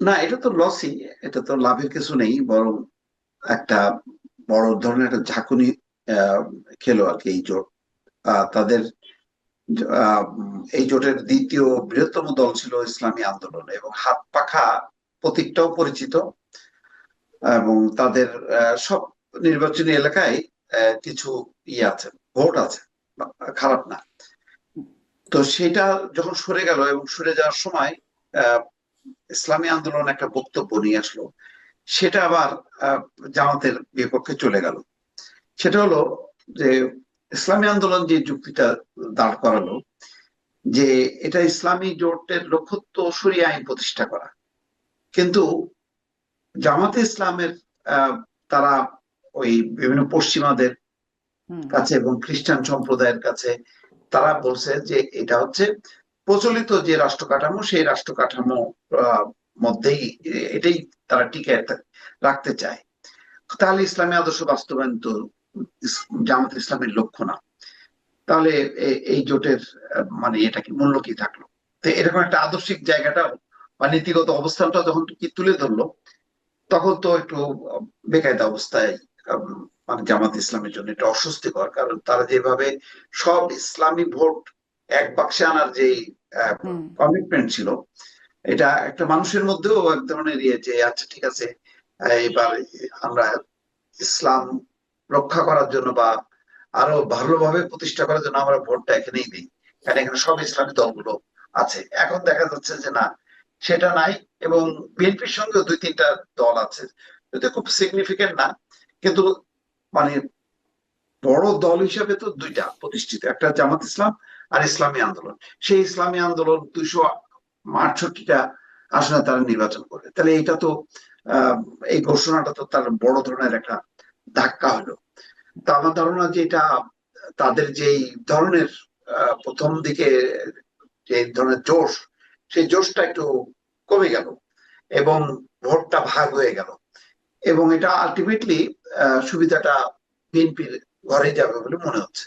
না, এটা তো লসই এটা তো লাভের কিছু নেই, বরং একটা বড় ধরনের একটা ঝাঁকুনি খেলো আর কি এই জোট। তাদের এই জোটের দ্বিতীয় বৃহত্তম দল ছিল ইসলামী আন্দোলন এবং হাত পাখা প্রতীকটাও পরিচিত। এবং তাদের সব নির্বাচনী এলাকায় কিছু ইয়ে আছে, ভোট আছে খারাপ না। তো সেটা যখন সরে গেল এবং সরে যাওয়ার সময় ইসলামী আন্দোলন একটা বক্তব্য নিয়ে আসলো। সেটা আবার জামাতের বিপক্ষে চলে গেল। সেটা হলো যে ইসলামী আন্দোলন যে যুক্তিটা দাঁড় করালো যে এটা ইসলামী জোটের লক্ষ্য তো সরিয়ে আইন প্রতিষ্ঠা করা। কিন্তু জামাতে ইসলামের আহ, তারা ওই বিভিন্ন পশ্চিমাদের কাছে এবং খ্রিস্টান সম্প্রদায়ের কাছে তারা বলছে যে এটা হচ্ছে প্রচলিত যে রাষ্ট্র কাঠামো সেই রাষ্ট্র কাঠামো মধ্যেই এটাই তারা টিকে রাখতে চায়। তাহলে ইসলামী আদর্শ বাস্তবায়ন তো জামাত ইসলামের লক্ষ্য না। তাহলে এই জোটের মানে এটা কি মূল্য কি থাকল? তো এরকম একটা আদর্শিক জায়গাটা বা নীতিগত অবস্থানটা যখন কি তুলে ধরলো, তখন তো একটু বেকায়দা অবস্থায় মানে জামাত ইসলামের জন্য এটা অস্বস্তিকর। কারণ তারা যেভাবে সব ইসলামী ভোট এক বাক্সে আনার যে কমিটমেন্ট ছিল। এটা একটা মানুষের মধ্যেও এক ধরনের ইয়ে যে আচ্ছা ঠিক আছে এবার আমরা ইসলাম রক্ষা করার জন্য বা আরও ভালোভাবে প্রতিষ্ঠা করার জন্য আমরা ভোটটা এখানেই দিই। কারণ এখানে সব ইসলামী দলগুলো আছে। এখন দেখা যাচ্ছে যে না সেটা নাই এবং বিএনপির সঙ্গেও দুই তিনটা দল আছে। যদিও খুব সিগনিফিকেন্ট না কিন্তু মানে বড় দল হিসাবে তো দুইটা প্রতিষ্ঠিত। একটা জামাত ইসলাম আর ইসলামী আন্দোলন। সেই ইসলামী আন্দোলন দুইশো আটষট্টিটা আসনে তারা নির্বাচন করবে তাহলে এটা তো এই ঘোষণাটা তো তার বড় ধরনের একটা ধাক্কা হলো। তা আমার ধারণা যে এটা তাদের যেই ধরনের প্রথম দিকে যে ধরনের জোশ, সেই জোশটা একটু কমে গেল এবং ভোটটা ভাগ হয়ে গেল। এবং এটা আলটিমেটলি সুবিধাটা বিএনপির ঘরে যাবে বলে মনে হচ্ছে।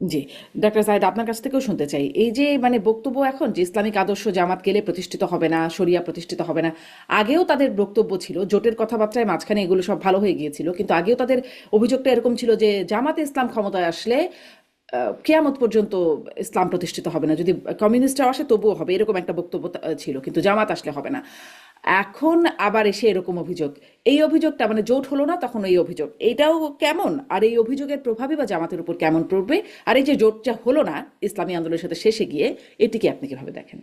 জি ডাক্তার সাহেদ আপনার কাছ থেকেও শুনতে চাই। এই যে মানে বক্তব্য এখন যে, ইসলামিক আদর্শ জামাত গেলে প্রতিষ্ঠিত হবে না, শরিয়া প্রতিষ্ঠিত হবে না, আগেও তাদের বক্তব্য ছিল, জোটের কথাবার্তায় মাঝখানে এগুলো সব ভালো হয়ে গিয়েছিল, কিন্তু আগেও তাদের অভিযোগটা এরকম ছিল যে, জামাতে ইসলাম ক্ষমতায় আসলে কেয়ামত পর্যন্ত ইসলাম প্রতিষ্ঠিত হবে না। যদি কমিউনিস্টরা আসে, তবুও হবে, এরকম একটা বক্তব্য ছিল, কিন্তু জামাত আসলে হবে না। এখন আবার এসে এরকম অভিযোগ। এই অভিযোগটা মানে জোট হলো না, তখন এই অভিযোগ। এটাও কেমন? আর এই অভিযোগের প্রভাবই বা জামাতের উপর কেমন পড়বে? আর এই যে জোটটা হলো না ইসলামী আন্দোলনের সাথে শেষে গিয়ে এটিকে আপনি কীভাবে দেখেন?